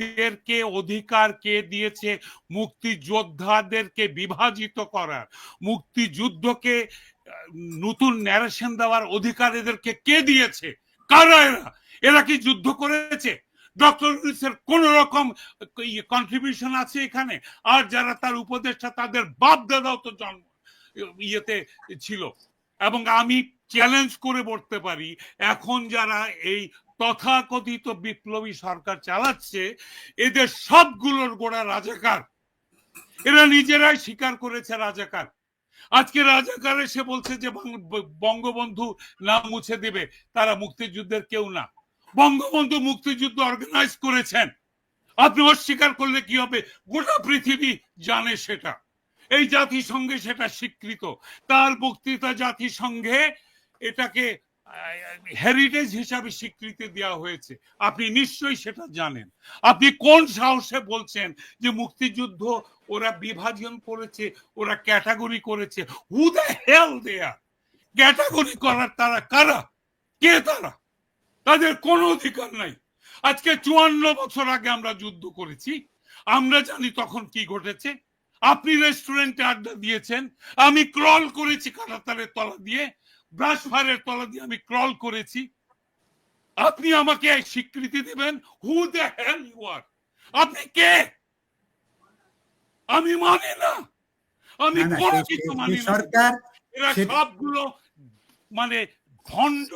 মুক্তিদেরকে অধিকার কে দিয়েছে? মুক্তিযোদ্ধাদেরকে বিভাজিত করার, মুক্তিযুদ্ধকে নতুন ন্যারেশন দেওয়ার অধিকার এদেরকে কে দিয়েছে? কারা এরা? এরা কি যুদ্ধ করেছে? ডক্টর কোন রকম কন্ট্রিবিউশন আছে এখানে? আর যারা তার উপদেষ্টা, তাদের বাপ দাদাও তো জন্ম, ইয়েতে ছিল। এবং আমি চ্যালেঞ্জ করে বলতে পারি, এখন যারা এই তথাকথিত বিপ্লবী সরকার চালাচ্ছে, এদের সবগুলোর গোড়া রাজাকার। এরা নিজেরাই স্বীকার করেছে রাজাকার। আজকে রাজাকার এসে বলছে যে বঙ্গবন্ধু নাম মুছে দেবে, তারা মুক্তিযুদ্ধের কেউ না। বঙ্গবন্ধু মুক্তিযুদ্ধ অর্গানাইজ করেছেন। আপনি অস্বীকার করলে কি হবে? গোটা পৃথিবী জানে সেটা। এই জাতিসংঘে সেটা স্বীকৃত। তার বক্তৃতা জাতিসংঘে এটাকে হেরিটেজ হিসাবে স্বীকৃতি দেওয়া হয়েছে। আপনি নিশ্চয়ই সেটা জানেন। আপনি কোন সাহসে বলছেন যে মুক্তিযুদ্ধ ওরা বিভাজন করেছে, ওরা ক্যাটাগরি করেছে? Who the hell there category করার তারা কারা? কে তারা? তাদের কোনো অধিকার নাই। আজকে চুয়ান্ন বছর আগে আমরা যুদ্ধ করেছি। আমরা জানি তখন কি ঘটেছে। আপনি রেস্টুরেন্টে আড্ডা দিয়েছেন। আমি ক্রল করেছি কাটাতারের তলা দিয়ে। ব্রাশ ফায়ারের তলা দিয়ে আমি ক্রল করেছি আপনি আমাকে এই স্বীকৃতি দেবেন হু দ্য হেল ইউ আর আপনি কে আমি মানি না আমি কোনো কিছু মানি না সরকার এরা সবগুলো মানে ভণ্ড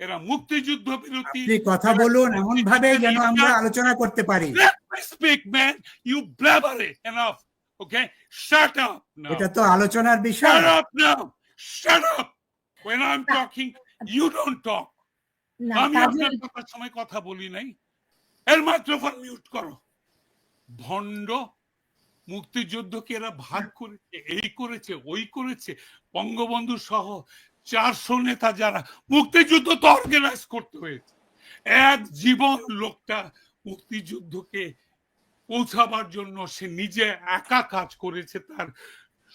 এরা মুক্তিযুদ্ধ বিরোধী আপনি কথা বলুন এমন ভাবে যেন আমরা আলোচনা করতে পারি. You blabber it enough. Okay? Shut up now. এটা তো আলোচনার বিষয় Shut up now. Shut up. When I'm talking, you don't talk. আমি আপনার কথার সময় কথা বলি নাই। এর মাইক্রোফোন মিউট করো। ভণ্ড মুক্তিযুদ্ধকে এরা ভাগ করেছে এই করেছে ওই করেছে। বঙ্গবন্ধু সহ চারশো নেতা যারা মুক্তিযুদ্ধ তো অর্গানাইজ করতে হয়েছে। এক জীবন লোকটা মুক্তিযুদ্ধকে পৌঁছাবার জন্য সে নিজে একা কাজ করেছে তার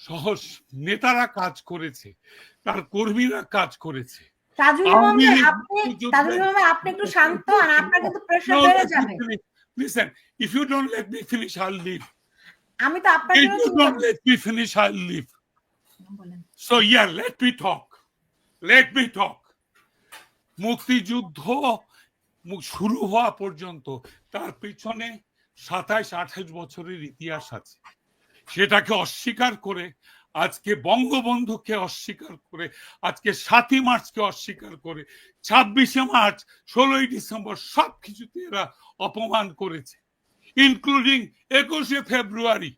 সহজ নেতারা কাজ করেছে তার কর্মীরা কাজ করেছে। তাজুল আপনি তাজুল আপনি একটু শান্ত আপনার কিন্তু বেড়ে যাবে। আমি তো আপনার জন্য মুক্তিযুদ্ধ শুরু হওয়া পর্যন্ত তার পিছনে সাতাইশ আঠাইশ বছরের ইতিহাস আছে। সেটাকে অস্বীকার করে, আজকে বঙ্গবন্ধুকে অস্বীকার করে, আজকে সাতই মার্চকে অস্বীকার করে, ছাব্বিশে মার্চ, ষোলোই ডিসেম্বর সব কিছুতে এরা অপমান করেছে ইনক্লুডিং একুশে ফেব্রুয়ারি।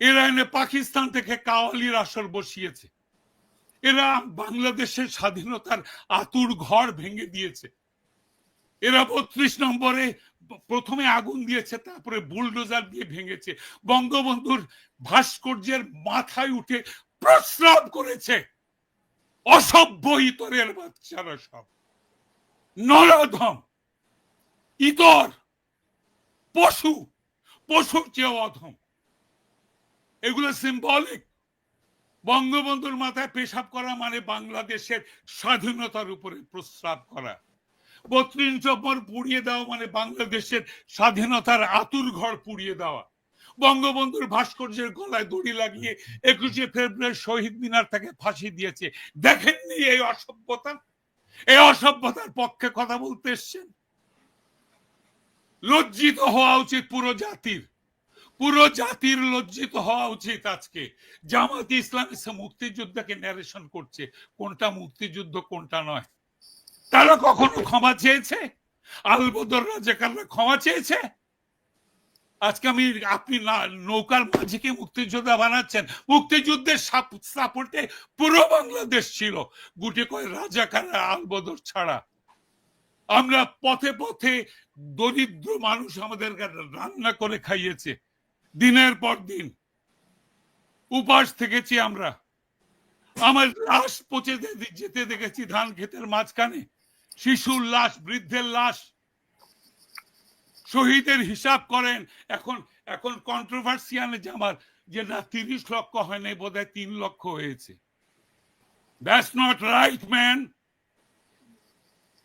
এরা এনে পাকিস্তান থেকে কাওয়ালির আসর বসিয়েছে। এরা বাংলাদেশের স্বাধীনতার আতুর ঘর ভেঙে দিয়েছে। এরা বত্রিশ নম্বরে প্রথমে আগুন দিয়েছে, তারপরে বুলডোজার দিয়ে ভেঙেছে। বঙ্গবন্ধুর ভাস্কর্যের মাথায় উঠে প্রস্রাব করেছে। অসভ্য ইতরের বাচ্চারা সব। নরধম, ইতর, পশু, পশুর চেয়ে অধম। এগুলো সিম্বলিক বঙ্গবন্ধুর মাথায় পেশাব করা মানে বাংলাদেশের স্বাধীনতার উপরে প্রস্রাব করা। বত্রিশ নম্বর পুড়িয়ে দেওয়া মানে বাংলাদেশের স্বাধীনতার আতুর ঘর পুড়িয়ে দেওয়া। বঙ্গবন্ধুর ভাস্কর্যের গলায় দড়ি লাগিয়ে একুশে ফেব্রুয়ারি শহীদ মিনার থেকে ফাঁসি দিয়েছে। দেখেননি এই অসভ্যতা? এই অসভ্যতার পক্ষে কথা বলতে এসছেন? লজ্জিত হওয়া উচিত পুরো জাতির। পুরো জাতির লজ্জিত হওয়া উচিত আজকে। জামাত ইসলাম মুক্তিযুদ্ধকে ন্যারেশন করছে। কোনটা মুক্তিযুদ্ধ, কোনটা নয়। তারা কখনো ক্ষমা চেয়েছে? আলবদর রাজাকাররা ক্ষমা চেয়েছে? আজকে আমি, আপনি নৌকার মাঝিকে মুক্তিযোদ্ধা বানাচ্ছেন। মুক্তিযুদ্ধের সাপোর্টে পুরো বাংলাদেশ ছিল। গুটি কয় রাজাকার আলবদর ছাড়া। আমরা পথে পথে দরিদ্র মানুষ আমাদের রান্না করে খাইয়েছে। দিনের পর দিন। উপাস থেকেছি আমরা। আমার লাশ পচে যেতে দেখেছি ধান ক্ষেতের মাঝখানে। শিশুর লাশ, বৃদ্ধের লাশ। শহীদের হিসাব করেন, এখন এখন কন্ট্রোভার্সি আনে যে না, তিরিশ লক্ষ হয় নাই বোধ হয় তিন লক্ষ হয়েছে। That's not right man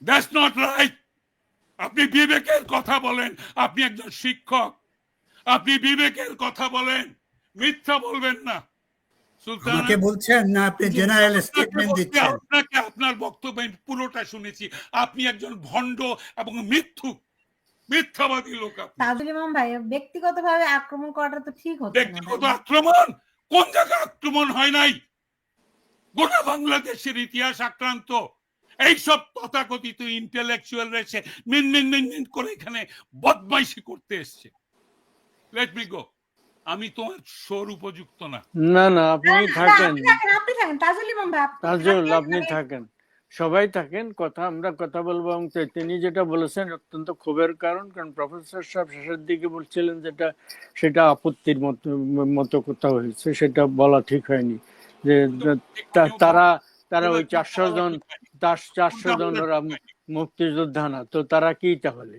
that's not right আপনি বিবেকের কথা বলেন, আপনি একজন শিক্ষক। আপনি বিবেকের কথা বলেন, মিথ্যা বলবেন না। আমাকে বলছেন না আপনি জেনারেল স্টেটমেন্ট দিচ্ছেন। আপনাকে আপনার বক্তব্য আমি পুরোটা শুনেছি। আপনি একজন ভণ্ড এবং মিথ্যু মিথ্যাবাদী লোক আপনি। তাজুল ইমাম ভাই ব্যক্তিগতভাবে আক্রমণ করাটা তো ঠিক হচ্ছে না ব্যক্তিগত আক্রমণ? কোন জায়গায় আক্রমণ হয় নাই? গোটা বাংলাদেশের ইতিহাস আক্রান্ত। এইসব তথাকথিত ইন্টেলেকচুয়াল রয়েছে মিন মিন মিন মিন করে এখানে বদমাইশি করতে এসছে। লেট মি গো আমি তোমার সোর উপযুক্ত না না না আপনি থাকেন আপনি থাকেন তাজুল ইমাম ভাই আপনি তাজুল আপনি থাকেন সবাই থাকেন কথা আমরা কথা বলব এবং তিনি যেটা বলেছেন অত্যন্ত ক্ষোভের কারণ কারণ প্রফেসর সাহেব শেষের দিকে বলছিলেন যেটা সেটা আপত্তির মতো মতো কথা হয়েছে সেটা বলা ঠিক হয়নি যে তারা তারা ওই চারশো জন চারশো জন ওরা মুক্তিযোদ্ধা না তো তারা কি তাহলে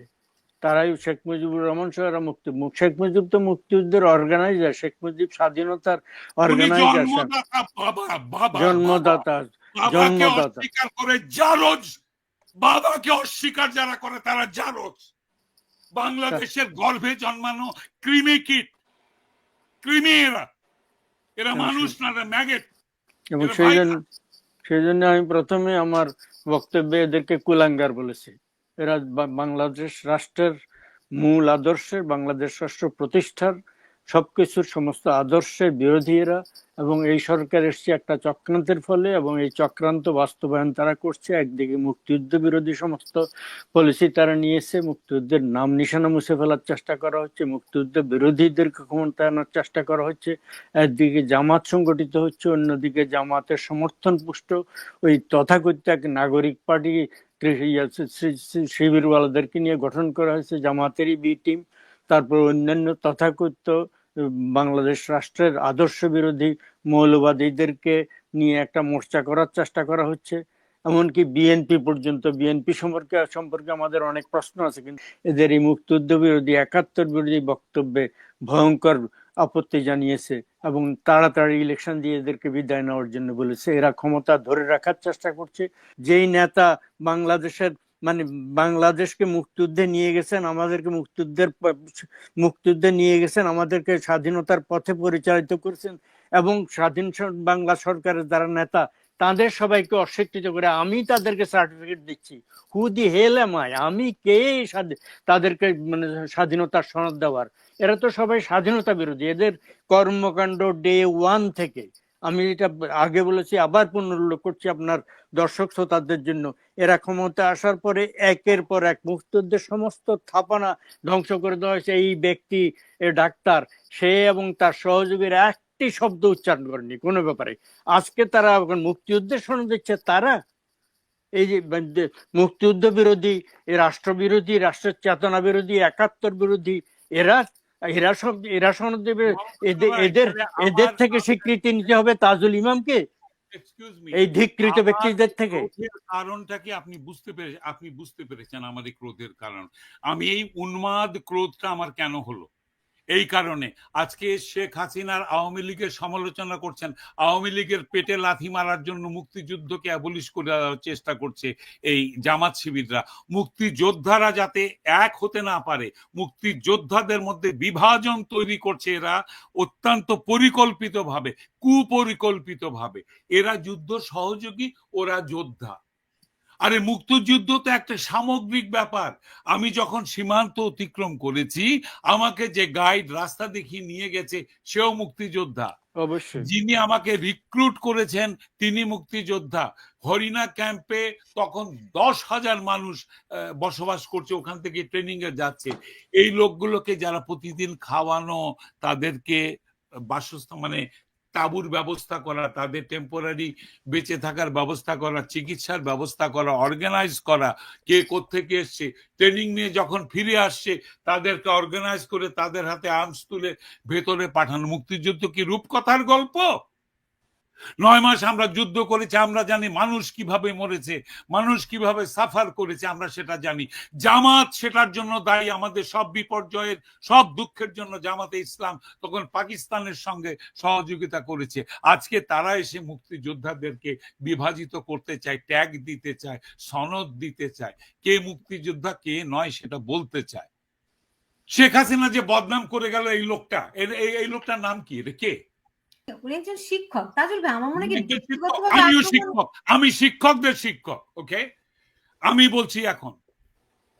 তারাই শেখ মুজিবুর রহমান সহ এরা মুক্তি শেখ মুজিব তো মুক্তিযুদ্ধের অর্গানাইজার শেখ মুজিব স্বাধীনতার অর্গানাইজার জন্মদাতা জন্মদাতা করে জারজ বাবাকে অস্বীকার যারা করে তারা জারজ। বাংলাদেশের গর্ভে জন্মানো কৃমি কিট কৃমি এরা এরা মানুষ না এরা ম্যাগেট এবং সেই জন্য সেই জন্য আমি প্রথমে আমার বক্তব্যে এদেরকে কুলাঙ্গার বলেছি। এরা বাংলাদেশ রাষ্ট্রের মূল আদর্শের, বাংলাদেশ রাষ্ট্র প্রতিষ্ঠার সবকিছুর সমস্ত আদর্শের বিরোধী এরা এবং এই সরকার এসছে একটা চক্রান্তের ফলে এবং এই চক্রান্ত বাস্তবায়ন তারা করছে। একদিকে মুক্তিযুদ্ধ বিরোধী সমস্ত পলিসি তারা নিয়েছে, মুক্তিযুদ্ধের নাম নিশানা মুছে ফেলার চেষ্টা করা হচ্ছে, মুক্তিযুদ্ধ বিরোধীদেরকে ক্ষমতায়নের চেষ্টা করা হচ্ছে। একদিকে জামাত সংগঠিত হচ্ছে, অন্যদিকে জামাতের সমর্থন পুষ্ট ওই তথাকথিত এক নাগরিক পার্টি শিবিরওয়ালাদেরকে নিয়ে গঠন করা হয়েছে, জামাতেরই বি টিম। তারপর অন্যান্য তথাকথিত বাংলাদেশ রাষ্ট্রের আদর্শ বিরোধী মৌলবাদীদেরকে নিয়ে একটা মোর্চা করার চেষ্টা করা হচ্ছে। এমনকি বিএনপি পর্যন্ত, বিএনপি সম্পর্কে সম্পর্কে আমাদের অনেক প্রশ্ন আছে, কিন্তু এদের এই মুক্তিযুদ্ধ বিরোধী, একাত্তর বিরোধী বক্তব্যে ভয়ঙ্কর আপত্তি জানিয়েছে এবং তাড়াতাড়ি ইলেকশন দিয়ে এদেরকে বিদায় নেওয়ার জন্য বলেছে। এরা ক্ষমতা ধরে রাখার চেষ্টা করছে। যেই নেতা বাংলাদেশের মানে বাংলাদেশকে মুক্তিযুদ্ধে নিয়ে গেছেন, আমাদেরকে মুক্তিযুদ্ধের মুক্তিযুদ্ধে নিয়ে গেছেন, আমাদেরকে স্বাধীনতার পথে পরিচালিত করেছেন এবং স্বাধীন বাংলা সরকারের দ্বারা নেতা তাদের সবাইকে অস্বীকৃত করে আমি তাদেরকে সার্টিফিকেট দিচ্ছি। হু দি হেল এম আই আমি কে তাদেরকে মানে স্বাধীনতার সনদ দেওয়ার? এরা তো সবাই স্বাধীনতা বিরোধী। এদের কর্মকাণ্ড ডে ওয়ান থেকে। আমি এটা আগে বলেছি, আবার পুনরুল্লেখ করছি আপনার দর্শক শ্রোতাদের জন্য। এরা ক্ষমতা আসার পরে একের পর এক মুক্তদের সমস্ত স্থাপনা ধ্বংস করে দেওয়া হয়েছে। এই ব্যক্তি ডাক্তার, সে এবং তার সহযোগীর একটি শব্দ উচ্চারণ করেনি কোনো ব্যাপারে। আজকে তারা মুক্তিযুদ্ধের দিচ্ছে তারা এই যে মানে মুক্তিযুদ্ধ বিরোধী রাষ্ট্র বিরোধী রাষ্ট্রের চেতনা বিরোধী একাত্তর বিরোধী এরা এরা সব এরা সনদ দেবে এদের এদের এদের থেকে স্বীকৃতি নিতে হবে তাজুল ইমামকে? এই ধিকৃত ব্যক্তিদের থেকে? কারণটা কি আপনি বুঝতে পেরে আপনি বুঝতে পেরেছেন আমার এই ক্রোধের কারণ? আমি এই উন্মাদ ক্রোধটা আমার কেন হলো? এই কারণে আজকে শেখ হাসিনার আওয়ামী লীগের সমালোচনা করছেন। আওয়ামী লীগের পেটে লাথি মারার জন্য মুক্তিযুদ্ধকে অ্যাবলিশ করে চেষ্টা করছে এই জামাত শিবিররা। মুক্তিযোদ্ধারা যাতে এক হতে না পারে, মুক্তিযোদ্ধাদের মধ্যে বিভাজন তৈরি করছে এরা অত্যন্ত পরিকল্পিতভাবে, কুপরিকল্পিতভাবে। এরা যুদ্ধ সহযোগী, ওরা যোদ্ধা। আরে মুক্তিযুদ্ধ তো একটা সামগ্রিক ব্যাপার। আমি যখন সীমান্ত অতিক্রম করেছি আমাকে যে গাইড রাস্তা দেখিয়ে নিয়ে গেছে সেও মুক্তিযোদ্ধা। অবশ্যই। যিনি আমাকে রিক্রুট করেছেন তিনি মুক্তিযোদ্ধা। হরিণা ক্যাম্পে তখন দশ হাজার মানুষ বসবাস করছে ওখান থেকে ট্রেনিং এ যাচ্ছে। এই লোকগুলোকে যারা প্রতিদিন খাওয়ানো তাদেরকে বাসস্থান মানে তাঁবুর ব্যবস্থা করা, তাদের টেম্পোরারি বেঁচে থাকার ব্যবস্থা করা, চিকিৎসার ব্যবস্থা করা অর্গানাইজ করা, কে কোথেকে এসছে ট্রেনিং নিয়ে যখন ফিরে আসছে, তাদেরকে অর্গানাইজ করে তাদের হাতে আর্মস তুলে ভেতরে পাঠানো। মুক্তিযুদ্ধ কি রূপকথার গল্প? নয় মাস আমরা যুদ্ধ করেছি, আমরা জানি মানুষ কীভাবে মরেছে, মানুষ কীভাবে সাফার করেছে, আমরা সেটা জানি। জামাত সেটার জন্য দায়ী, আমাদের সব বিপর্যয়ের, সব দুঃখের জন্য জামাতে ইসলাম তখন পাকিস্তানের সঙ্গে সহযোগিতা করেছে। আজকে তারা এসে মুক্তিযোদ্ধাদেরকে বিভাজিত করতে চায়, ট্যাগ দিতে চায়, সনদ দিতে চায়। কে মুক্তিযোদ্ধা, কে নয় সেটা বলতে চায়। শেখ হাসিনা যে বদনাম করে গেল এই লোকটা এই লোকটার নাম কি? এটা কে? উনি একজন শিক্ষক। তাজুল ভাই আমার মনে কি শিক্ষক, আমিও শিক্ষক। আমি শিক্ষকদের শিক্ষক ওকে আমি বলছি এখন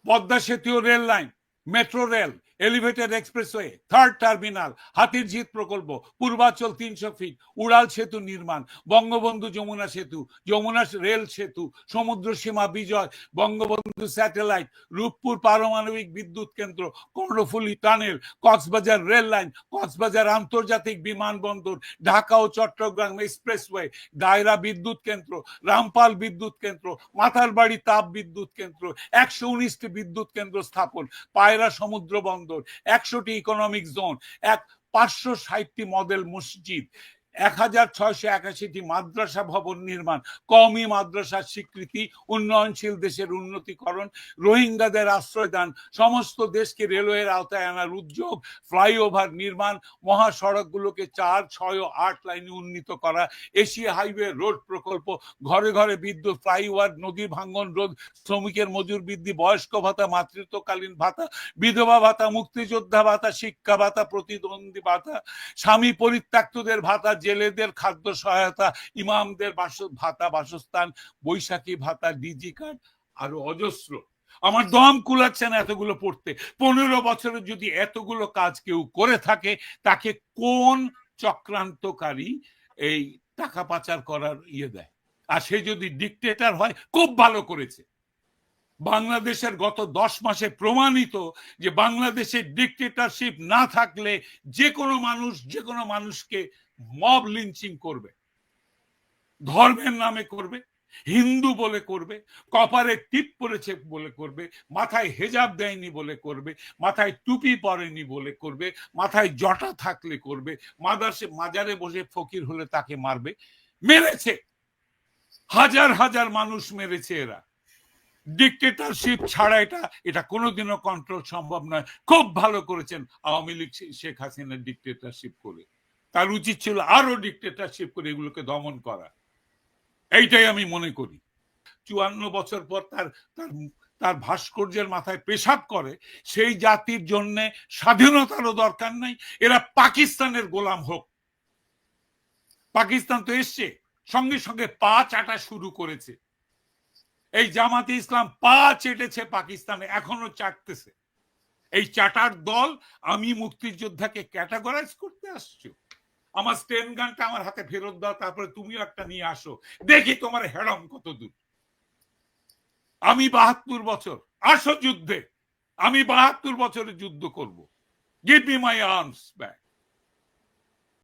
পদ্মা সেতু rail line metro rail elevated expressway third terminal হাতির ঝিত প্রকল্প, পূর্বাচল তিনশো ফিট উড়াল সেতু নির্মাণ, বঙ্গবন্ধু যমুনা সেতু, যমুনা রেল সেতু, সমুদ্র সীমা বিজয়, বঙ্গবন্ধু স্যাটেলাইট, রূপপুর পারমাণবিক বিদ্যুৎ কেন্দ্র Karnaphuli tunnel, Cox's Bazar rail line, Cox's Bazar আন্তর্জাতিক বিমানবন্দর, ঢাকা ও চট্টগ্রাম এক্সপ্রেসওয়ে, দায়রা বিদ্যুৎ কেন্দ্র, রামপাল বিদ্যুৎ কেন্দ্র, মাথারবাড়ি তাপ বিদ্যুৎ কেন্দ্র, একশো উনিশটি বিদ্যুৎ কেন্দ্র স্থাপন, পায়রা সমুদ্র বন্দর একশোটি ইকোনমিক জোন এক পাঁচশো ষাটটি মডেল মসজিদ এক হাজার ছয়শো একাশিটি মাদ্রাসা ভবন নির্মাণ, কওমি মাদ্রাসার স্বীকৃতি, উন্নয়নশীল দেশের উন্নতিকরণ, রোহিঙ্গাদের আশ্রয়দান, সমস্ত দেশকে রেলওয়ের আওতায় আনার উদ্যোগ, ফ্লাইওভার নির্মাণ, মহাসড়কগুলোকে চার, ছয় ও আট লাইনে উন্নীত করা, এশিয়া হাইওয়ে রোড প্রকল্প, ঘরে ঘরে বিদ্যুৎ, ফ্লাইওভার নদী ভাঙ্গন রোধ, শ্রমিকের মজুর বৃদ্ধি, বয়স্ক ভাতা, মাতৃত্বকালীন ভাতা, বিধবা ভাতা, মুক্তিযোদ্ধা ভাতা, শিক্ষা ভাতা, প্রতিদ্বন্দ্বী ভাতা, স্বামী পরিত্যক্তদের ভাতা জেলেদের খাদ্য সহায়তা, ইমামদের বাস, ভাতা বাসস্থান, বৈশাখী ভাতা, ডিজি কার্ড আরও অজস্র। আমার দম কুলাচ্ছে না এতগুলো পড়তে। পনেরো বছরে যদি এতগুলো কাজ কেউ করে থাকে, তাকে কোন চক্রান্তকারী এই টাকা পাচার করার ইয়ে দেয়? আর সে যদি ডিকটেটর হয়, খুব ভালো করেছে। বাংলাদেশের গত দশ মাসে প্রমাণিত যে বাংলাদেশের ডিকটেটরশিপ না থাকলে যে কোনো মানুষ, যে কোনো মানুষকে মব লিঞ্চিং করবে। ধর্মের নামে করবে, হিন্দু বলে করবে, কপারে টিপ পরেছে বলে করবে, মাথায় হেজাব দেয়নি বলে করবে, মাথায় টুপি পরেনি বলে করবে, মাথায় জটা থাকলে করবে মাদাসে মাজারে বসে ফকির হলে তাকে মারবে। মেরেছে। হাজার হাজার মানুষ মেরেছে এরা। ডিকটেটরশিপ ছাড়া এটা এটা কোনোদিনও কন্ট্রোল সম্ভব নয়। খুব ভালো করেছেন আওয়ামী লীগ শেখ হাসিনা ডিকটেটরশিপ করে। তার উচিত ছিল আরও ডিকটেটরশিপ করে এগুলোকে দমন করা। এইটাই আমি মনে করি। চুয়ান্ন বছর পর তার তার তার ভাস্কর্যের মাথায় পেশাব করে, সেই জাতির জন্য স্বাধীনতারও দরকার নাই, এরা পাকিস্তানের গোলাম হোক। পাকিস্তান তো এসছে, সঙ্গে সঙ্গে পা চাটা শুরু করেছে। এই জামাতে ইসলাম পা চেটেছে পাকিস্তানে, এখনও চাটতেছে। এই চাটার দল আমি মুক্তিযোদ্ধাকে ক্যাটাগরাইজ করতে আসছো। আমার স্টেন গানটা আমার হাতে ফেরত দাও, তারপরে তুমিও একটা নিয়ে আসো। দেখি তোমার হেরম কত দূর আমি বাহাত্তর বছর, আসো যুদ্ধে। আমি বাহাত্তর বছরে যুদ্ধ করব। Give me my arms back